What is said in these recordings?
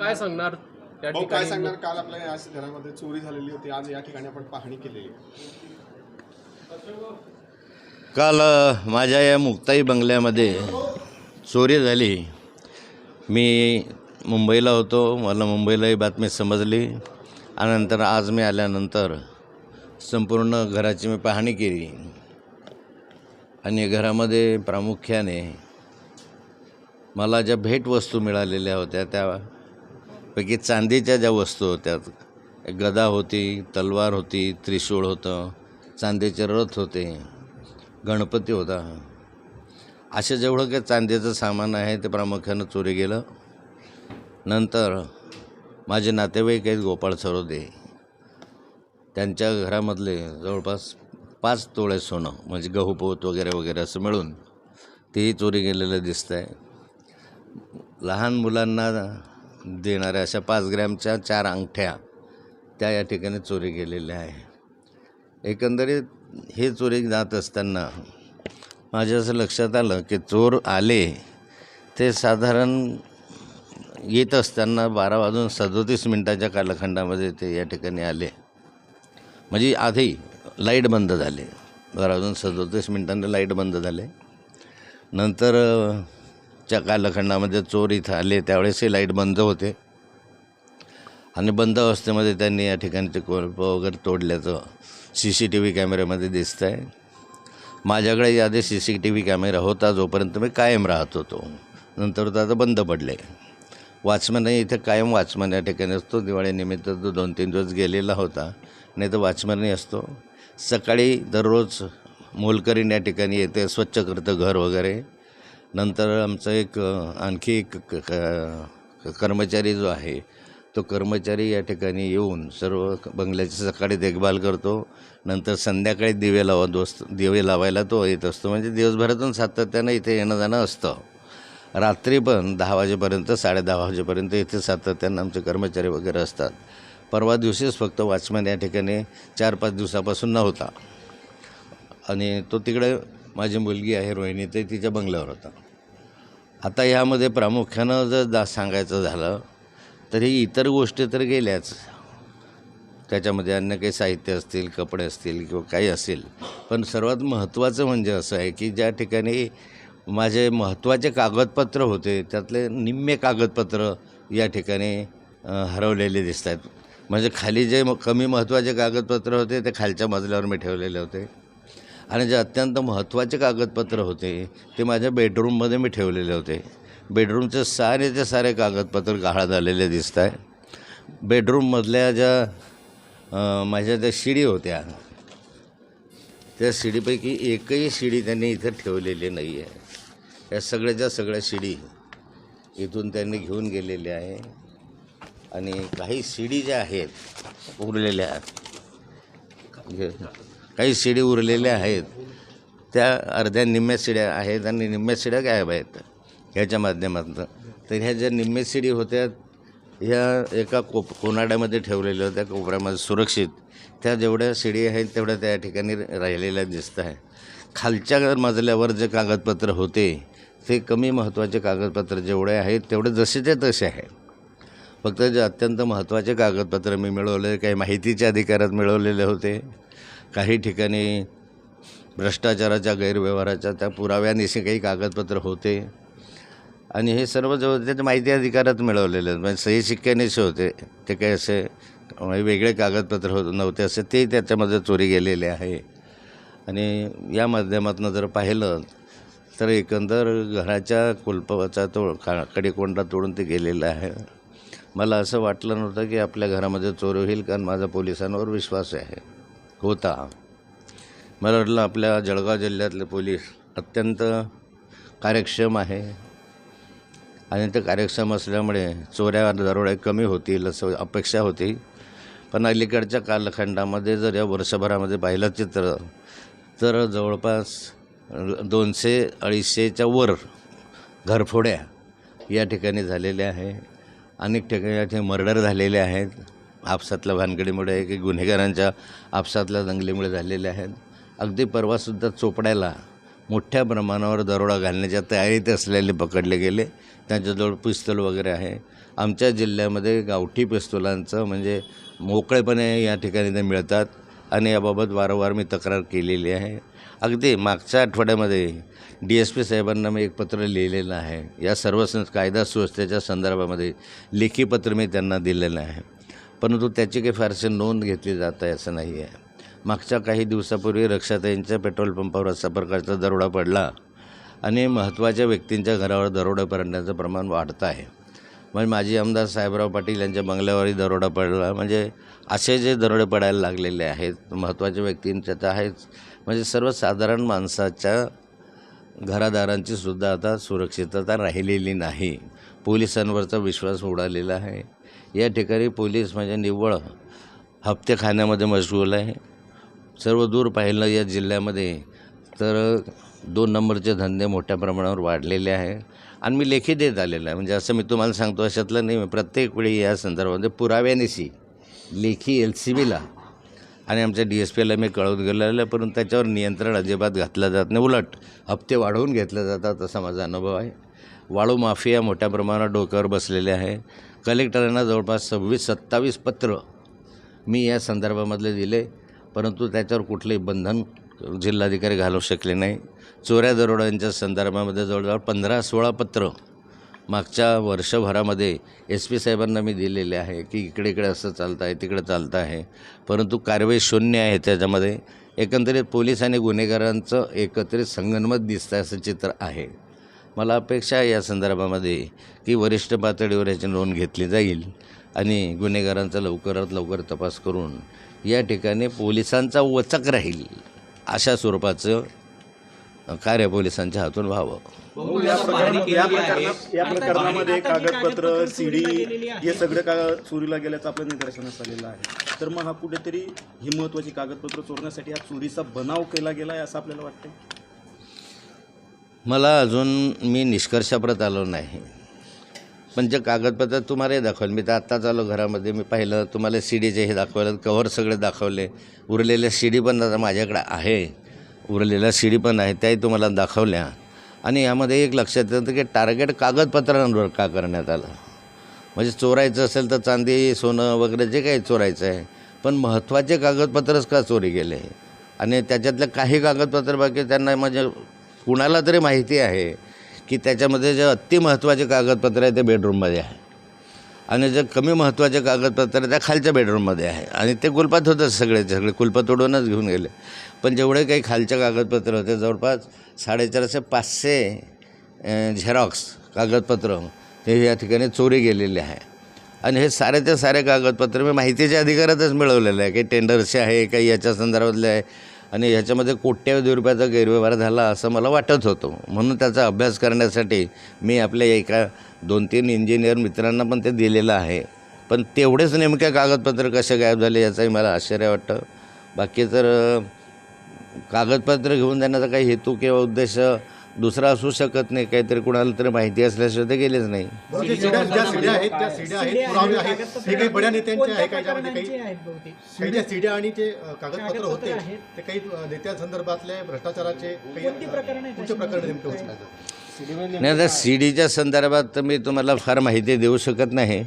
काय सांगणार त्या भाऊ काय ठिकाणी? सांगणार? काल आपल्या या घरामध्ये चोरी झालेली होती. आज या ठिकाणी आपण पाहणी केलेली आहे काल अ, माझ्या या मुक्ताई बंगल्यामध्ये चोरी झाली. मी मुंबईला होतो. मला मुंबईला ही बातमी समजली. आणि नंतर आज मी आल्यानंतर संपूर्ण घराची मी पाहणी केली. आणि घरामध्ये प्रामुख्याने मला ज्या भेटवस्तू मिळालेल्या होत्या पैकी चांदीच्या ज्या वस्तू होत्या गदा होती तलवार होती त्रिशूळ होतं चांदीचे रथ होते गणपती होता. असे जेवढं काही चांदीचं सामान आहे ते प्रामुख्यानं चोरी गेलं. नंतर माझे नातेवाईक आहेत गोपाळ सरोदे. त्यांच्या घरामधले जवळपास पाच तोळे सोनं म्हणजे गहू पोत वगैरे वगैरे असं मिळून तेही चोरी गेलेलं दिसतं आहे लहान मुलांना देणाऱ्या अशा पाच ग्रॅमच्या चार अंगठ्या त्या या ठिकाणी चोरी गेलेल्या आहे. एकंदरीत हे चोरी जात असताना माझ्या असं लक्षात आलं की चोर आले ते साधारण येत असताना बारा वाजून सदोतीस मिनटाच्या कालखंडामध्ये ते या ठिकाणी आले. म्हणजे आधी लाइट बंद झाले. बारा वाजून सदोतीस मिनटांनी लाइट बंद झाले. नंतर च्या कालखंडामध्ये चोर इथं आले त्यावेळेसही लाइट बंद होते. आणि बंद अवस्थेमध्ये त्यांनी या ठिकाणचे कोल्प वगैरे तोडल्याचं सी सी टी व्ही कॅमेऱ्यामध्ये दिसतं आहे माझ्याकडे यादी C C T V camera होता जोपर्यंत मी कायम राहत होतो. नंतर तो आता बंद पडले. वॉचमनही इथे कायम वॉचमॅन या ठिकाणी असतो. दिवाळीनिमित्त तो दोन तीन दिवस गेलेला होता नाही तर वॉचमॅनही असतो. सकाळी दररोज मोलकरीण या ठिकाणी येते स्वच्छ करतं घर वगैरे. नंतर आमचं एक आणखी एक क- कर्मचारी जो आहे तो कर्मचारी या ठिकाणी येऊन सर्व बंगल्याची सकाळी देखभाल करतो. नंतर संध्याकाळी दिवे लावा दोस्त दिवे लावायला तो येत असतो. म्हणजे दिवसभरातून सातत्यानं इथे येणं जाणं असतं. रात्री पण दहा वाजेपर्यंत साडेदहा वाजेपर्यंत इथे सातत्यानं आमचे कर्मचारी वगैरे असतात. परवा दिवशीच फक्त वॉचमॅन या ठिकाणी चार पाच दिवसापासून नव्हता. आणि तो तिकडे माझी मुलगी आहे रोहिणी ते तिच्या बंगल्यावर होता. आता ह्यामध्ये प्रामुख्यानं जर दा सांगायचं झालं तर ही इतर गोष्टी तर गेल्याच. त्याच्यामध्ये अन्य काही साहित्य असतील कपडे असतील किंवा काही असेल. पण सर्वात महत्त्वाचं म्हणजे असं आहे की ज्या ठिकाणी माझे महत्त्वाचे कागदपत्र होते त्यातले निम्मे कागदपत्र या ठिकाणी हरवलेले दिसत आहेत म्हणजे खाली जे म- कमी महत्त्वाचे कागदपत्र होते ते खालच्या मजल्यावर मी ठेवलेले होते. आणि जे अत्यंत महत्त्वाचे कागदपत्र होते ते माझ्या बेडरूममध्ये मी ठेवलेले होते. बेडरूमचे सारेचे सारे कागदपत्र गहाळ झालेले दिसत आहे बेडरूममधल्या ज्या माझ्या ज्या शिडी होत्या त्या शिडीपैकी एकही शिडी त्यांनी इथं ठेवलेली नाही आहे या सगळ्याच्या सगळ्या शिडी इथून त्यांनी घेऊन गेलेल्या आहे. आणि काही शिडी ज्या आहेत उरलेल्या काही शिडी उरलेल्या आहेत. त्या अर्ध्या निम्म्या शिड्या आहेत आणि निम्म्या शिड्या गायब आहेत ह्याच्या माध्यमातून. तर ह्या ज्या निम्म्या शिडी होत्या ह्या एका कोप कोनाड्यामध्ये ठेवलेल्या होत्या कोपऱ्यामध्ये सुरक्षित. त्या जेवढ्या शिडी आहेत तेवढ्या त्या ठिकाणी राहिलेल्या दिसत आहे खालच्या मजल्यावर जे कागदपत्र होते ते कमी महत्त्वाचे कागदपत्र जेवढे आहेत तेवढे जसे ते तसे आहे फक्त जे अत्यंत महत्त्वाचे कागदपत्र मी मिळवले काही माहितीच्या अधिकारात मिळवलेले होते. काही ठिकाणी भ्रष्टाचाराच्या गैरव्यवहाराच्या त्या पुराव्यानिशी काही कागदपत्र होते. आणि हे सर्व जवळ माहिती अधिकारात मिळवलेले आहेत. म्हणजे सही शिक्क्यानेचे होते. ते काही असे म्हणजे वेगळे कागदपत्र होत नव्हते असे. ते त्याच्यामध्ये चोरी गेलेले आहे. आणि या माध्यमातून जर पाहिलं तर एकंदर घराच्या कुलपाचा तो का कडेकोंडा तोडून ते गेलेलं आहे. मला असं वाटलं नव्हतं की आपल्या घरामध्ये चोरी होईल कारण माझा पोलिसांवर विश्वास आहे. होता. मला वाटलं आपल्या जळगाव जिल्ह्यातले पोलीस अत्यंत कार्यक्षम आहे. आणि ते कार्यक्षम असल्यामुळे चोऱ्या दरोड्या कमी होतील असं अपेक्षा होती. पण अलीकडच्या कालखंडामध्ये जर या वर्षभरामध्ये पाहिलं चित्र तर जवळपास दोनशे अडीचशेच्या वर घरफोड्या या ठिकाणी झालेल्या आहे अनेक ठिकाणी या ठिकाणी मर्डर झालेले आहेत. आपसातल्या भानगडीमुळे की गुन्हेगारांच्या आपसातल्या दंगलीमुळे झालेले आहेत. अगदी परवासुद्धा चोपड्याला मोठ्या प्रमाणावर दरोडा घालण्याच्या तयारीत असलेले पकडले गेले. त्यांच्याजवळ पिस्तूल वगैरे आहे. आमच्या जिल्ह्यामध्ये गावठी पिस्तुलांचं म्हणजे मोकळेपणे या ठिकाणी ते मिळतात आणि याबाबत वारंवार मी तक्रार केलेली आहे. अगदी मागच्या आठवड्यामध्ये डी एस पी साहेबांना मी एक पत्र लिहिलेलं आहे. या सर्व सं कायदा सुव्यवस्थेच्या संदर्भामध्ये लेखी पत्र मी त्यांना दिलेलं आहे. परंतु त्याची काही फारशी नोंद घेतली जात आहे असं नाही आहे मागच्या काही दिवसापूर्वी रक्षाताईंच्या पेट्रोल पंपावर असा प्रकारचा दरोडा पडला आणि महत्त्वाच्या व्यक्तींच्या घरावर दरोडा पडण्याचं प्रमाण वाढतं आहे. म्हणजे माजी आमदार साहेबराव पाटील यांच्या बंगल्यावरही दरोडा पडला. म्हणजे असे जे दरोडे पडायला लागलेले आहेत महत्त्वाच्या व्यक्तींच्या तर आहेच. म्हणजे सर्वसाधारण माणसाच्या घरादारांची सुद्धा आता सुरक्षितता राहिलेली नाही. पोलिसांवरचा विश्वास उडालेला आहे. या ठिकाणी पोलीस म्हणजे निव्वळ हप्ते खाण्यामध्ये मशगूल आहे. सर्व दूर पाहिलं या जिल्ह्यामध्ये तर दोन नंबरचे धंदे मोठ्या प्रमाणावर वाढलेले आहे. आणि मी लेखी देत आलेलं आहे. म्हणजे असं मी तुम्हाला सांगतो अशातलं नाही प्रत्येक वेळी या संदर्भामध्ये पुराव्यानिशी लेखी एल सी बीला आणि आमच्या डी एस पीला मी कळवत गेलेलं आहे परंतु त्याच्यावर नियंत्रण अजिबात घातलं जात नाही. उलट हप्ते वाढवून घेतले जातात असा माझा अनुभव आहे. वाळू माफिया मोठ्या प्रमाणात डोक्यावर बसलेले आहे. कलेक्टरांना जवळपास सव्वीस सत्तावीस पत्र मी या संदर्भामधले दिले परंतु त्याच्यावर कुठलंही बंधन जिल्हाधिकारी घालू शकले नाही. चोऱ्या दरोड्यांच्या संदर्भामध्ये जवळजवळ पंधरा सोळा पत्र मागच्या वर्षभरामध्ये एस पी साहेबांना मी दिलेले आहे की इकडे इकडे असं चालतं आहे तिकडे चालतं आहे परंतु कारवाई शून्य आहे त्याच्यामध्ये. एकंदरीत पोलीस आणि गुन्हेगारांचं एकत्रित संगनमत दिसतं आहे असं चित्र आहे. मला अपेक्षा आहे या संदर्भामध्ये की वरिष्ठ पातळीवर याची नोंद घेतली जाईल आणि गुन्हेगारांचा लवकरात लवकर तपास करून या ठिकाणी पोलिसांचा वचक राहील अशा स्वरूपाचं कार्य पोलिसांच्या हातून व्हावं. या प्रकरणामध्ये कागदपत्र सीडी हे सगळं का चोरीला गेल्याचं आपल्या निदर्शनास आलेलं आहे. तर मग हा कुठेतरी ही महत्वाची कागदपत्र चोरण्यासाठी हा चोरीचा बनाव केला गेला आहे असं आपल्याला वाटतंय? मला अजून मी निष्कर्षाप्रत आलो नाही. पण जे कागदपत्र तुम्हालाही दाखवलं मी तर आत्ताच आलो घरामध्ये मी पाहिलं तुम्हाला सी डीचे हे दाखवलं कव्हर सगळे दाखवले उरलेल्या सी डी पण आता माझ्याकडे आहे उरलेल्या सी डी पण आहे त्याही तुम्हाला दाखवल्या. आणि यामध्ये एक लक्षात येतं की टार्गेट कागदपत्रांवर का करण्यात आलं? म्हणजे चोरायचं असेल तर चांदी सोनं वगैरे जे काही चोरायचं आहे पण महत्त्वाचे कागदपत्रच का चोरी गेले आणि त्याच्यातले काही कागदपत्र बाकी त्यांना म्हणजे कुणाला तरी माहिती आहे की त्याच्यामध्ये जे अति महत्त्वाचे कागदपत्र आहे ते बेडरूममध्ये आहे. आणि जे कमी महत्त्वाचे कागदपत्र त्या खालच्या बेडरूममध्ये आहे. आणि ते कुलपात होतं सगळे सगळे कुलपं तोडूनच घेऊन गेले. पण जेवढे काही खालच्या कागदपत्र होते जवळपास साडेचारशे पाचशे झेरॉक्स कागदपत्र हे या ठिकाणी चोरी गेलेले आहे. आणि हे सारेच्या सारे कागदपत्र मी माहितीच्या अधिकारातच मिळवलेलं आहे. काही टेंडरचे आहे काही याच्या संदर्भातले आहे. आणि ह्याच्यामध्ये कोट्यावधी रुपयाचा गैरव्यवहार झाला असं मला वाटत होतं. म्हणून त्याचा अभ्यास करण्यासाठी मी आपल्या एका दोन तीन इंजिनियर मित्रांना पण ते दिलेलं आहे. पण तेवढेच नेमक्या कागदपत्र कसे गायब झाले याचंही मला आश्चर्य वाटतं. बाकी तर कागदपत्र घेऊन जाण्याचा काही हेतू किंवा उद्देश दुसरा असू शकत नाही काहीतरी कुणाला तरी माहिती असल्याशिवाय ते गेलेच नाही. बरं, जे सीड्या ज्या सीड्या आहेत त्या सीड्या आहेत पुरावे आहेत ते काही बड्या नेत्यांचे आहे का याच्यामध्ये काही आहेत बहुतेक? काही ज्या सीड्या आणि जे अ, कागदपत्र कागदपत्र होते आहेत. ते काही अ, नेत्यांसंदर्भातले भ्रष्टाचाराचे काही कोणती प्रकरणं आहेत? कोणते प्रकरण नेमके होते? नाही आता सी डीच्या संदर्भात तर मी तुम्हाला फार माहिती देऊ शकत नाही.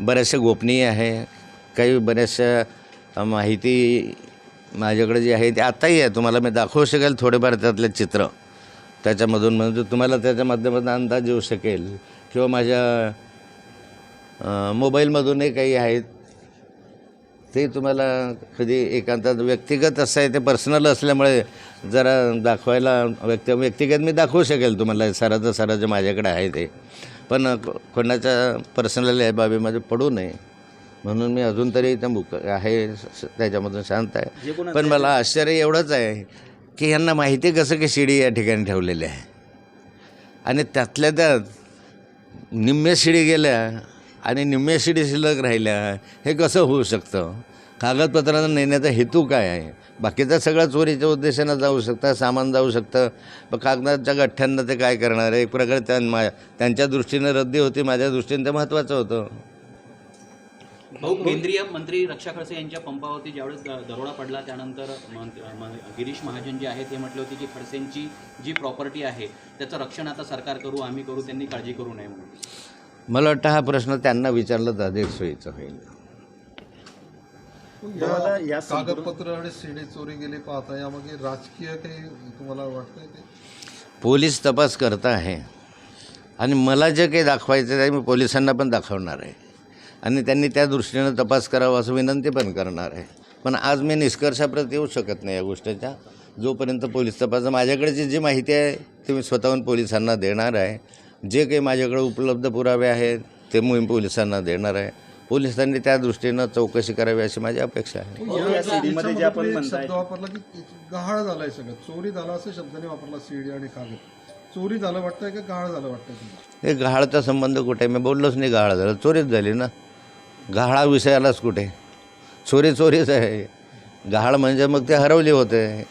बऱ्याचशा गोपनीय आहे काही बऱ्याचशा अ, माहिती माझ्याकडे जी आहे ती आत्ताही आहे. तुम्हाला मी दाखवू शकेल थोडेफार त्यातले चित्र. त्याच्यामधून म्हणजे तुम्हाला त्याच्या माध्यमातून अंदाज येऊ शकेल. किंवा माझ्या मोबाईलमधूनही काही आहेत. ते तुम्हाला कधी एकांतात व्यक्तिगत असं आहे ते पर्सनल असल्यामुळे जरा दाखवायला व्यक्ती व्यक्तिगत मी दाखवू शकेल तुम्हाला. सराचं सरा जे माझ्याकडे आहे ते. पण कोणाच्या पर्सनल या बाबीमध्ये पडू नये. म्हणून मी अजून तरी त्या मुक आहे त्याच्यामधून शांत आहे. पण मला आश्चर्य एवढंच आहे की यांना माहिती कसं की शिडी या ठिकाणी ठेवलेली आहे? आणि त्यातल्या त्यात निम्म्या शिडी गेल्या आणि निम्म्या शिडी शिल्लक राहिल्या हे कसं होऊ शकतं? कागदपत्रांना नेण्याचा हेतू काय आहे? बाकीचा सगळा चोरीच्या उद्देशानं जाऊ शकतं सामान जाऊ शकतं. पण कागदाच्या गठ्ठ्यांना ते काय करणार आहे? एक प्रकारे त्यां मा त्यांच्या दृष्टीनं रद्दी होती माझ्या दृष्टीनं ते महत्त्वाचं होतं. भाऊ केंद्रीय मंत्री रक्षा खडसे यांच्या पंपावरती ज्यावेळेस दरोडा पडला त्यानंतर गिरीश महाजन जे आहेत ते म्हटले होते की खडसेंची जी प्रॉपर्टी आहे त्याचं रक्षण आता सरकार करू आम्ही करू त्यांनी काळजी करू नये म्हणून. मला वाटतं हा प्रश्न त्यांना विचारला तर अधिक सोयीचा होईल. या कागदपत्र आणि सीडी चोरी गेली पाहता यामागे राजकीय काही तुम्हाला वाटतंय ते? पोलीस तपास करत आहे. आणि मला जे काही दाखवायचं आहे मी पोलिसांना पण दाखवणार आहे. आणि त्यांनी त्या दृष्टीनं तपास करावा असं विनंती पण करणार आहे. पण आज मी निष्कर्षाप्रत येऊ शकत नाही या गोष्टीच्या जोपर्यंत पोलीस तपास माझ्याकडे जी माहिती आहे ते मी स्वतःहून पोलिसांना देणार आहे. जे काही माझ्याकडे उपलब्ध पुरावे आहेत ते मी पोलिसांना देणार आहे. पोलिसांनी त्या दृष्टीनं चौकशी करावी अशी माझी अपेक्षा आहे. भाऊ, या CD मध्ये जे आपण तुम्ही एक म्हणताय शब्द वापरला की गहाळ झालाय सगळं. चोरी झाला असं शब्दाने वापरला सीडी आणि कागद. चोरी झालं वाटतंय का गहाळ झालं वाटतंय हे गहाळचा संबंध कुठे? आहे? मी बोललोच नाही गहाळ झालं. चोरीच झाली ना. गहाळा विषयालाच कुठे? चोरी चोरीच आहे. गहाळ म्हणजे मग ते हरवली होते. नाही,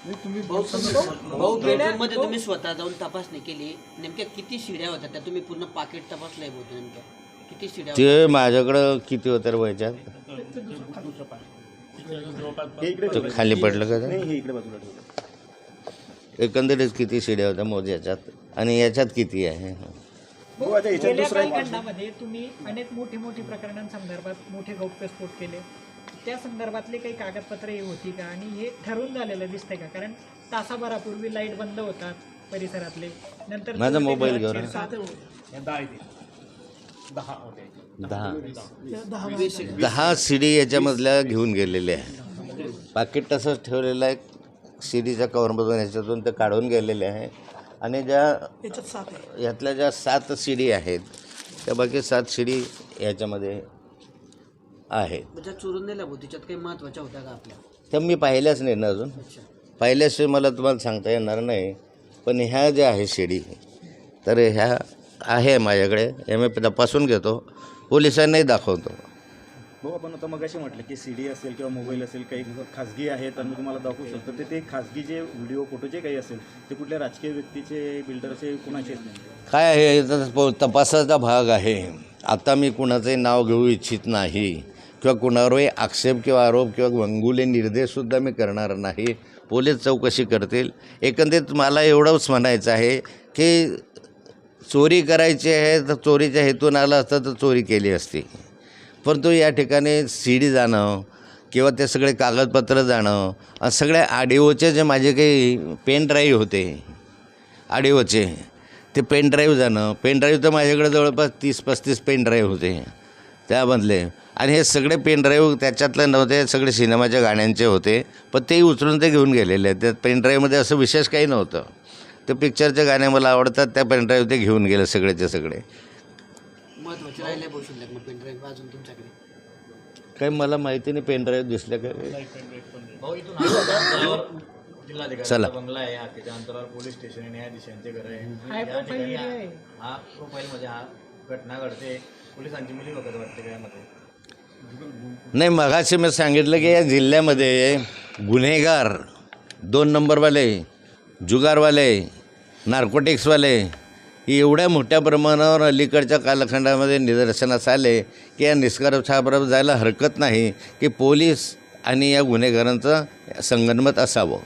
तुम्ही स्वतः जाऊन तपासणी केली. नेमक्या किती शिड्या होत्या? त्या तुम्ही पूर्ण पाकिट तपासलंय नेमक्या किती शिड्या ते माझ्याकडं किती होत्या रे व्हायच्यात हे इकडे ते खाली पडलं का? ते? नाही हे इकडे बाजूला ठेवलं. एकंदरीत किती शिड्या होत्या मोज याच्यात आणि याच्यात किती आहे? गेल्या कालखंडामध्ये तुम्ही अनेक मोठी मोठी प्रकरणांसंदर्भात मोठे गौप्यस्फोट केले. त्या संदर्भातले काही कागदपत्र हे होती का? आणि हे ठरून झालेलं दिसतंय का? कारण तासाभरापूर्वी लाइट बंद होतात परिसरातले. नंतर माझा मोबाईल घरात घेऊन. दहा दहा. शिडी याच्यामधल्या घेऊन गेलेले आहे. पाकिट तसंच ठेवलेलं आहे. शिडीच्या कवरमधून याच्यातून ते काढून गेलेले आहे. आणि ज्या यातल्या ज्या सात शिडी आहेत त्या बाकी सात शिडी याच्यामध्ये आहेत. म्हणजे चोरून नेल्या भाऊ त्याच्यात काही महत्त्वाच्या होत्या का आपल्या? त्या मी पाहिल्याच नाही ना अजून. पाहिल्याशिवाय मला तुम्हाला सांगता येणार नाही पण ह्या ज्या आहे शिडी तर ह्या आहे माझ्याकडे. हे मी तपासून घेतो. पोलिसांनाही दाखवतो. भाऊ आपण आता मग असे म्हटलं की सी डी असेल किंवा मोबाईल असेल काही खाजगी आहेत तर मी तुम्हाला दाखवू शकतो. ते ते खाजगी जे व्हिडिओ फोटो जे काही असेल ते कुठल्या राजकीय व्यक्तीचे बिल्डरचे कुणाचे? नाही काय आहे याचा प- तपासाचा भाग आहे. आता मी कुणाचंही नाव घेऊ इच्छित नाही. किंवा कुणावरही आक्षेप किंवा आरोप किंवा वंगुले निर्देशसुद्धा मी करणार नाही. पोलीस चौकशी करतील. एकंदरीत मला एवढंच म्हणायचं आहे की चोरी करायची आहे तर चोरीच्या हेतून आलं असतं तर चोरी केली असती. परंतु या ठिकाणी सी डी जाणं किंवा ते सगळे कागदपत्र जाणं सगळ्या आडिओचे जे माझे काही पेन ड्राईव्ह होते आडिओचे ते पेन ड्राईव्ह जाणं. पेन ड्राईव्ह तर माझ्याकडे जवळपास तीस पस्तीस पेन ड्राईव्ह होते त्यामधले. आणि हे सगळे पेन ड्राईव्ह त्याच्यातले नव्हते सगळे सिनेमाच्या गाण्यांचे होते पण तेही उचलून ते घेऊन गेलेले. आहेत त्या पेन ड्राईव्हमध्ये असं विशेष काही नव्हतं. ते पिक्चरचे गाणे मला आवडतात त्या पेन ड्राईव्ह ते घेऊन गेले सगळेचे सगळे. महत्त्वाचे राहिले पेनड्राईव्ह अजून तुमच्याकडे? काही मला माहिती नाही पेन ड्राईव्ह दिसल्या का चला. बंगला आहे हा त्याच्या अंतरावर पोलीस स्टेशन आहे न्यायाधीश यांचे घर आहे. हाय प्रोफाईल एरिया आहे. हा हा घटना घडते. पोलिसांची मिली वगैरे वाटते का यामध्ये? नाही मगाशी मी सांगितलं की या जिल्ह्यामध्ये गुन्हेगार दोन नंबरवाले जुगारवाले नार्कोटिक्सवाले हे एवढ्या मोठ्या प्रमाणावर अलीकडच्या कालखंडामध्ये निदर्शनास आले की या निष्कर्षाबरोबर जायला हरकत नाही की पोलीस आणि या गुन्हेगारांचं संगनमत असावं.